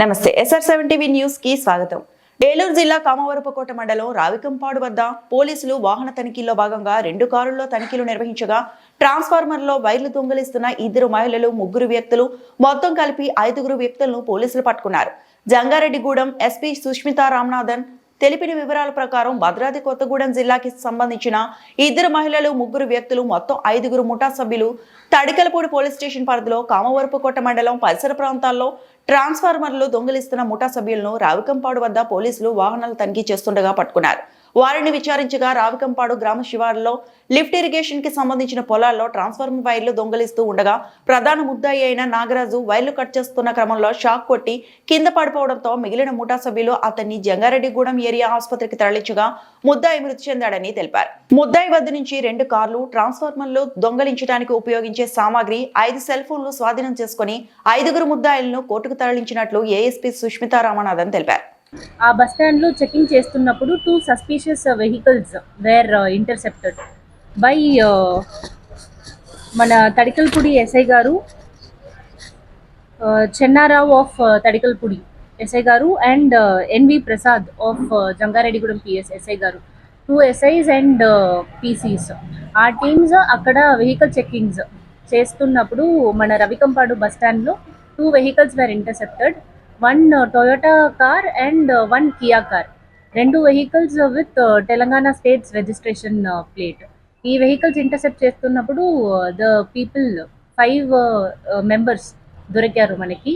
నమస్తే SR seven TV న్యూస్కి స్వాగతం. ఏలూరు జిల్లా కామవరపుకోట మండలం రావికంపాడు వద్ద పోలీసులు వాహన తనిఖీల్లో భాగంగా రెండు కారుల్లో తనిఖీలు నిర్వహించగా ట్రాన్స్ఫార్మర్లో వైర్లు దొంగలిస్తున్న ఇద్దరు మహిళలు ముగ్గురు వ్యక్తులు మొత్తం కలిపి ఐదుగురు వ్యక్తులను పోలీసులు పట్టుకున్నారు. జంగారెడ్డిగూడెం ఎస్పీ సుష్మితా రామనాథన్ తెలిపిన వివరాల ప్రకారం భద్రాద్రి కొత్తగూడెం జిల్లాకి సంబంధించిన ఇద్దరు మహిళలు ముగ్గురు వ్యక్తులు మొత్తం ఐదుగురు ముఠా సభ్యులు తడికలపూడి పోలీస్ స్టేషన్ పరిధిలో కామవరపుకోట మండలం పరిసర ప్రాంతాల్లో ట్రాన్స్ఫార్మర్లు దొంగిలిస్తున్న ముఠా సభ్యులను రావికంపాడు వద్ద పోలీసులు వాహనాలు తనిఖీ చేస్తుండగా పట్టుకున్నారు. వారిని విచారించగా రావికంపాడు గ్రామ శివారులో లిఫ్ట్ ఇరిగేషన్కి సంబంధించిన పొలాల్లో ట్రాన్స్ఫార్మర్ వైర్లు దొంగలిస్తూ ఉండగా ప్రధాన ముద్దాయి అయిన నాగరాజు వైర్లు కట్ చేస్తున్న క్రమంలో షాక్ కొట్టి కింద పడిపోవడంతో మిగిలిన ముఠా సభ్యులు అతన్ని జంగారెడ్డిగూడెం ఏరియా ఆసుపత్రికి తరలించగా ముద్దాయి మృతి చెందాడని తెలిపారు. ముద్దాయి వద్ద నుంచి రెండు కార్లు ట్రాన్స్ఫార్మర్లు దొంగలించడానికి ఉపయోగించే సామాగ్రి ఐదు సెల్ ఫోన్లు స్వాధీనం చేసుకుని ఐదుగురు ముద్దాయిలను కోర్టుకు తరలించినట్లు ఏఎస్పీ సుష్మితా రామనాథన్ తెలిపారు. ఆ బస్ స్టాండ్లో చెకింగ్ చేస్తున్నప్పుడు two suspicious vehicles were uh, intercepted by uh, మన తడికల్పూడి ఎస్ఐ గారు uh, Chennarao of Tadikalapudi SI గారు and NV Prasad of Jangareddygudem PS SI గారు. టూ ఎస్ఐస్ అండ్ పీసీస్ ఆ టీమ్స్ అక్కడ వెహికల్ చెక్కింగ్స్ చేస్తున్నప్పుడు మన రవికంపాడు బస్ స్టాండ్లో two vehicles were intercepted one Toyota car and one Kia car రెండు vehicles with Telangana states registration plate ఈ vehicles intercept చేస్తున్నప్పుడు the people five members దొరికారు మనకి.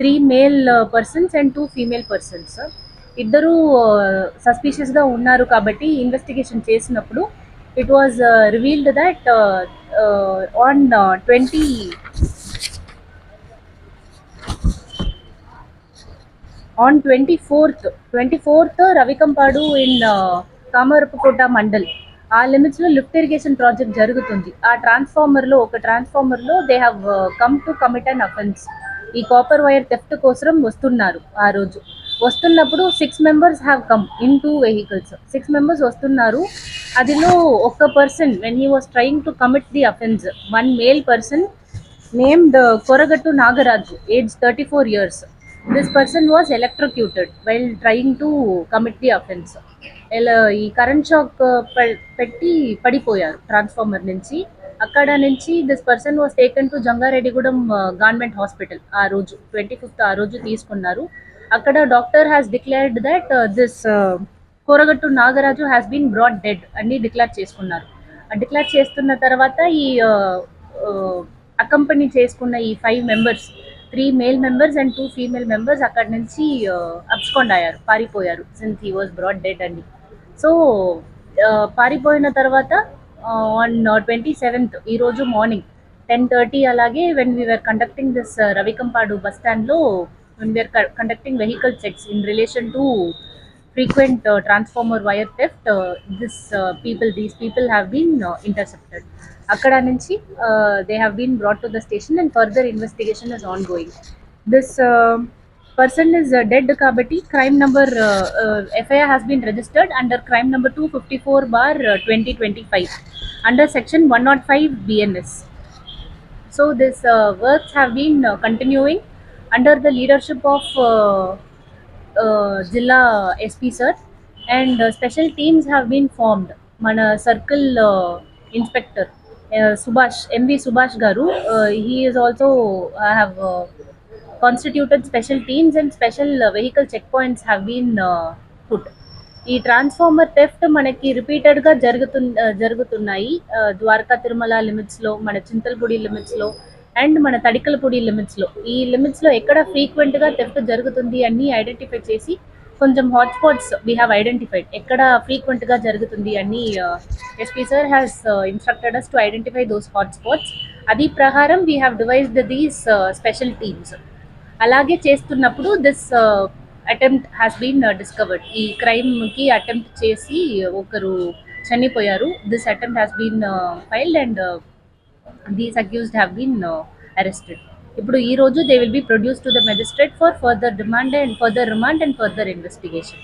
Three male persons and two female persons ఇద్దరు సస్పీషియస్గా ఉన్నారు కాబట్టి ఇన్వెస్టిగేషన్ చేసినప్పుడు it was revealed that on twenty on twenty fourth twenty fourth Ravikampadu in Kamarapukota mandal ఆ లిమిట్స్లో లిఫ్ట్ ఇరిగేషన్ ప్రాజెక్ట్ జరుగుతుంది. ఆ ట్రాన్స్ఫార్మర్లో ఒక ట్రాన్స్ఫార్మర్లో they have come to commit an offence ఈ కాపర్ వైర్ థెఫ్ట్ కోసం వస్తున్నారు ఆ రోజు. వస్తున్నప్పుడు six members have come in two vehicles six members వస్తున్నారు. అదిలో ఒక person when he was trying to commit the offence one male person name the Koragattu Nagaraju age thirty four years this person was electrocuted while trying to commit the offence ఈ current shock uh, పెట్టి పడిపోయారు. Transformer నుంచి. అక్కడ నుంచి this person was taken to Jangareddygudem uh, government hospital ఆ రోజు twenty fifth ఆ రోజు తీసుకున్నారు. అక్కడ doctor has declared that this Kooragattu Nagaraju has been brought dead అని డిక్లేర్ చేసుకున్నారు. డిక్లేర్ చేస్తున్న తర్వాత ఈ uh, అకంపెనీ చేసుకున్న ఈ five members three male members and two female members అక్కడ నుంచి అబ్స్కాండ్ అయ్యారు పారిపోయారు since he was brought dead అండి. సో పారిపోయిన తర్వాత ఆన్ ట్వంటీ సెవెంత్ ఈరోజు మార్నింగ్ టెన్ థర్టీ అలాగే when we are conducting this Ravikampadu bus స్టాండ్లో when we are conducting vehicle checks in relation to frequent uh, transformer wire theft uh, this uh, people these people have been uh, intercepted అక్కడ నుంచి they have been brought to the station and further investigation is ongoing this person is dead కాబట్టి crime number FIR has been registered under crime number two fifty four bar twenty twenty five under section one nought five BNS So this uh, works have been uh, continuing under the Uh, జిల్లా SP sir and special teams have been formed మన circle inspector uh, uh, Subhash MV Subhash గారు he is also have constituted special teams and special vehicle check points have been put ఈ transformer theft మనకి రిపీటెడ్గా జరుగుతు జరుగుతున్నాయి. ద్వారకా తిరుమల లిమిట్స్లో మన చింతల్పూడి లిమిట్స్లో అండ్ మన తడికలపూడి లిమిట్స్లో. ఈ లిమిట్స్లో ఎక్కడ ఫ్రీక్వెంట్గా థెఫ్ట్ జరుగుతుంది అని ఐడెంటిఫై చేసి కొంచెం హాట్స్పాట్స్ వీ హ్యావ్ ఐడెంటిఫైడ్ ఎక్కడ ఫ్రీక్వెంట్గా జరుగుతుంది అని SP sir has instructed us to identify those hotspots అది ప్రకారం we have devised these special teams అలాగే చేస్తున్నప్పుడు this attempt has been discovered ఈ క్రైమ్కి అటెంప్ట్ చేసి ఒకరు చనిపోయారు. This attempt has been failed and these accused have been arrested ఇప్పుడు ఈ రోజు they will be produce to the magistrate for further demand and further remand and further investigation